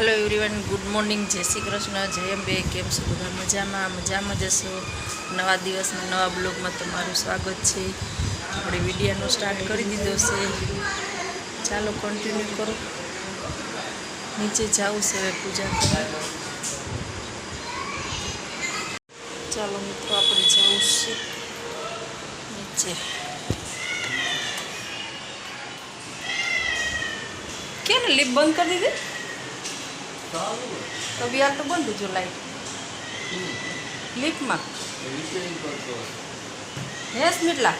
હાલો everyone good morning જય શ્રી કૃષ્ણ, જય અંબે, કેમ છો બધા મજામાં? મજામાં જશો નવા દિવસના નવા બ્લોગમાં તમારું સ્વાગત છે. આપણે વિડીયાનો સ્ટાર્ટ કરી દીધો છે. ચાલો કન્ટિન્યુ કરો. નીચે જવું છે હવે પૂજા કરવા. ચાલો મિત્રો, આપણે જવું છે. નીચે. કેમ લીપ બંધ કરી દીધી? તો બી હાલ તો બંધ જો લાઈટ લિફ્ટમાં હે સ્મિતલા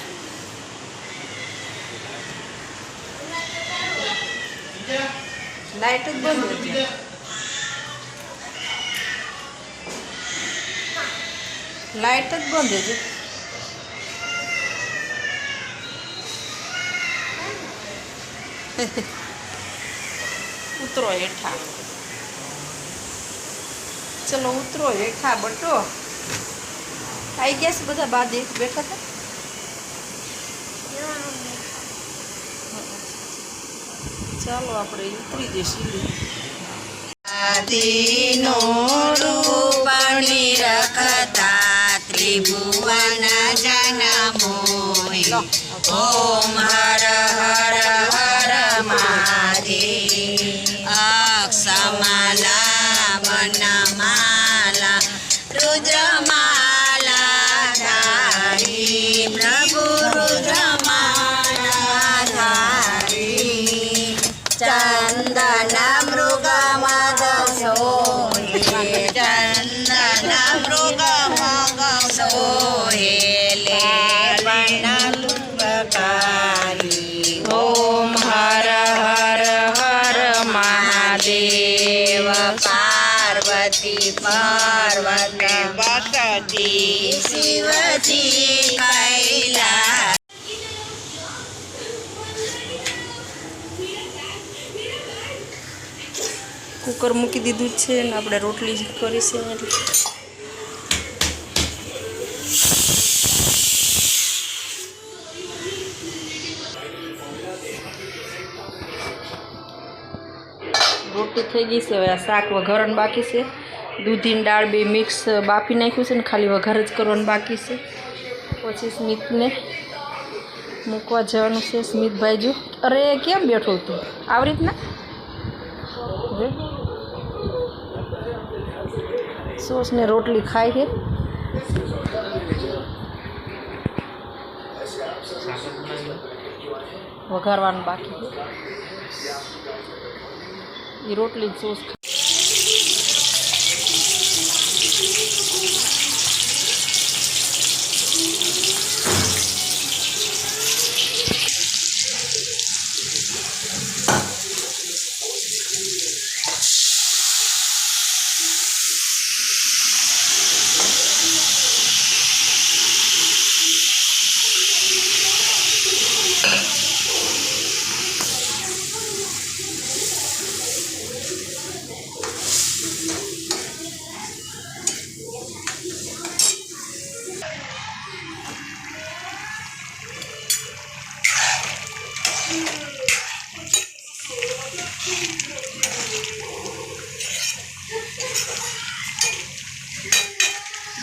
લાઈટ જ બંધ હતી લાઈટ જ બંધ હતી ઉતરો હેઠા ચલો ઉતરો હેઠા બટો આવી ગયા છે બધા બા દેખ બેઠા હતા? ચાલો આપણે ઉતરી જઈશું રૂપણી રખતા ત્રિભુવન જનમોય. ઓમ હર હર હર મહાદેવ. કુકર મૂકી દીધું છે ને આપણે રોટલી જ કરી છે એટલે. રોટલી થઈ ગઈ છે, હવે આ શાક વઘારવાનું બાકી છે. દૂધીની દાળ બે મિક્સ બાફી નાખ્યું છે ને ખાલી વઘાર જ કરવાનું બાકી છે. પછી સ્મિતને મૂકવા જવાનું છે, સ્મિતભાઈ જો અરે, કેમ બેઠો તું? આવી રીતના હવે સોસ ને રોટલી ખાય છે. વઘારવાનું બાકી છે. એ રોટલી સોસ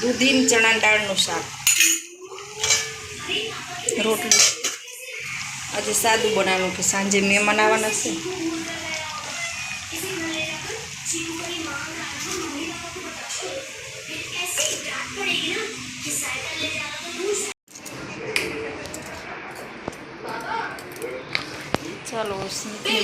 દૂધીન ચણા દાળનું શાક. રોટલી. આજે સાદું બનાવવાનું કે સાંજે મહેમાન આવવાના છે. ચાલો મૂકી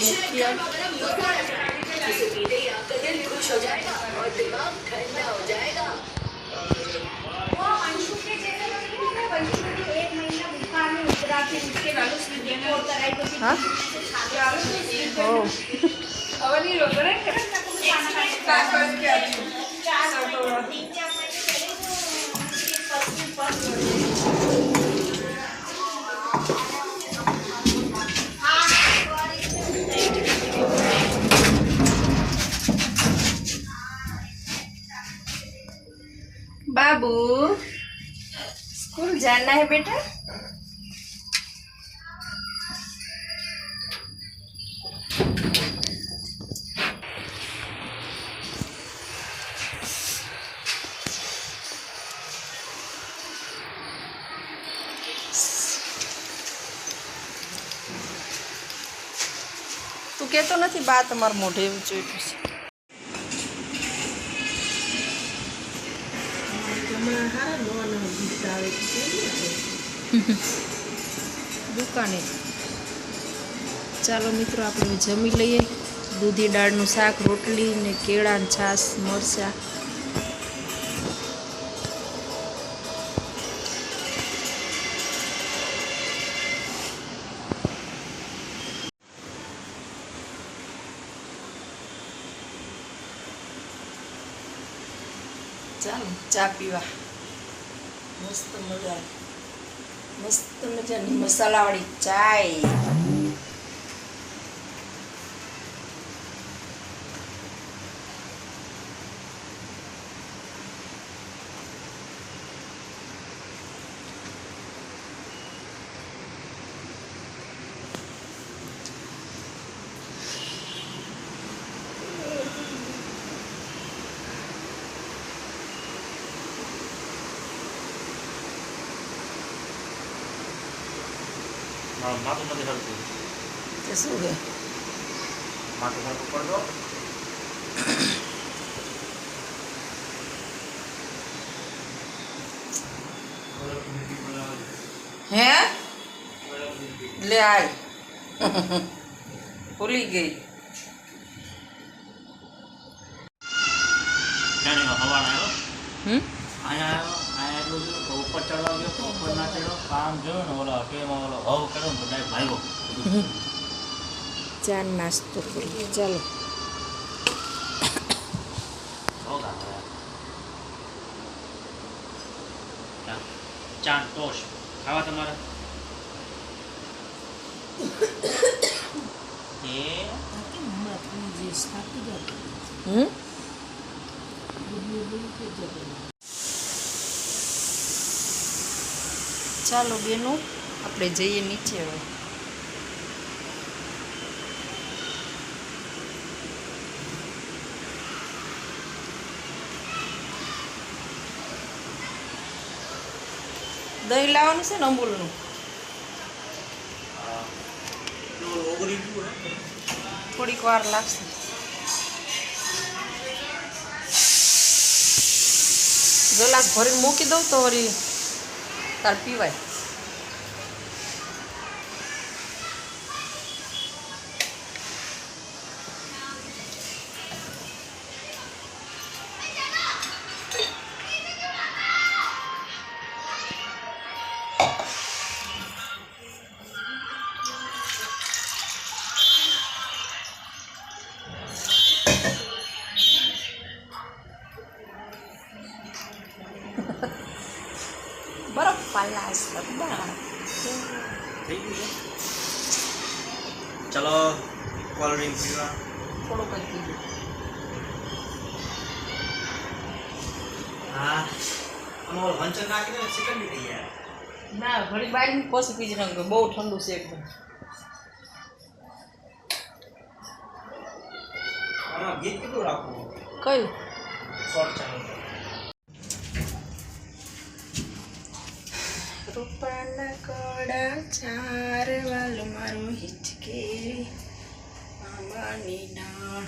હા ઓ બાબુ સ્કૂલ જાના હે બેટા? કહેતો નથી, બા તમારું મોઢે એવું જોયું છે. દુકાને. ચાલો મિત્રો, આપણે જમી લઈએ. દૂધી દાળનું શાક, રોટલી ને કેળા છાશ, મરચાં. ચાલો ચા પીવા. મસ્ત મજા. મસ્ત મજાની મસાલાવાળી ચાય. માથું નથી હલતું. તે શું છે? માથું હલતું પડતો હે? લે આય. ભૂલી ગઈ. હવાના આવ્યો. હમ? અહીંયા આવ્યો. એટલું ઉપર ચડવા ગયો તો ઉપર ના ચડ્યો કામ જોયો ને ઓલો કેમાં ઓલો હવ કર્યો ને તો ડાયરેક્ટ ચા નાસ્તો કરીએ ચાલો. ચા ટોસ્ટ. ખાવા તમારે? એ? હમ? ચાલો બેનું, આપણે જઈએ નીચે હવે. દહીં લાવવાનું છે ને હે થોડીક વાર લાગશે. ગલાસ ભરીને મૂકી દઉં તો વળી તાર પીવાય. થઈ ગયું છે ચલો કોલ્ડ ડ્રિંક પીવા થોડુંક જ પીધું હા અમારો વંચન નાખીને ચિકન બી થઈ ગયા ના ઘડી બાઈ પછી પીજી નાખું બહુ ઠંડુ છે એકદમ ગીત કેટલું રાખવું કયું શોર્ટ ચાલુ રૂપાના કડા ચાર વાલ મારો હિચકે. આંબાની નાળ.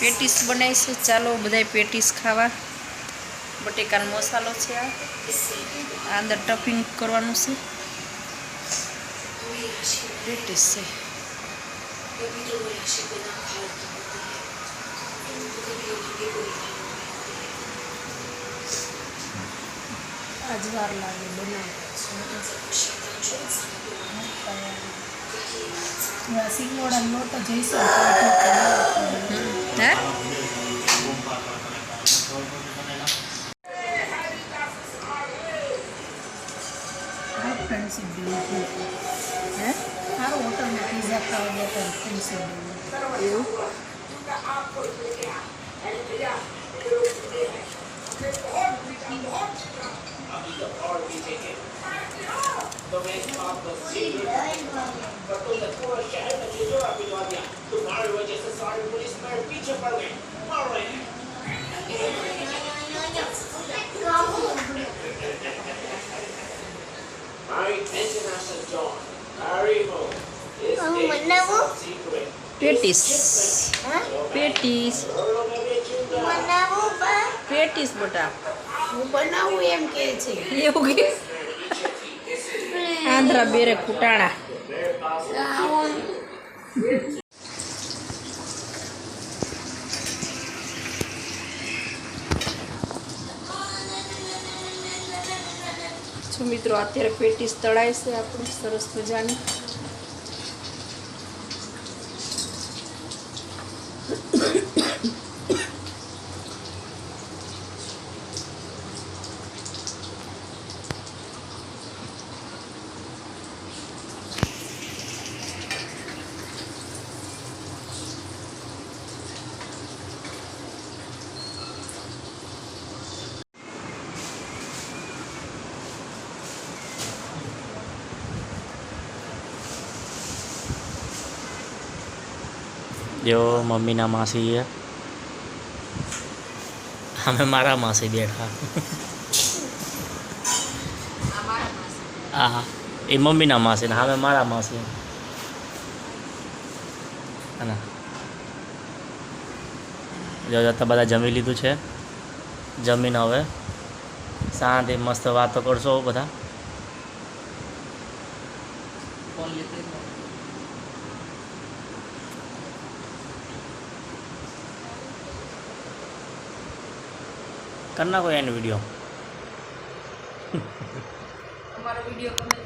પેટીસ બનાવી છે. ચાલો બધાય પેટીસ ખાવા. બટેકાનો મસાલો છે આ અંદર ટફિંગ કરવાનું છે. પેટીસ છે આજ વાર લાગે બનાવતા સિંગોડા લોટ જઈશું હે ફ્રેન્ડશીપ ડે હે સારું હોટલમાં પીઝા ખાવા ગયા હતા ફ્રેન્ડશીપ ડે એવું પેટીસ પેટીસ પેટીસ બટા હું બનાવું એમ કે છે. એવું કે આંધ્રા બેરે કુટાણા જો મિત્રો. અત્યારે પેટીસ તળાય છે. આપણું સરસ મજાની. જો મમ્મીના માસી છે. અમે મારા માસી બેઠા. હા એ મમ્મીના માસી ને અમે મારા માસી. અને જો જતા બધા જમી લીધું છે. જમીને હવે શાંતિ મસ્ત વાતો કરશો બધા. કર નાખો એનો વીડિયો અમારો વીડિયો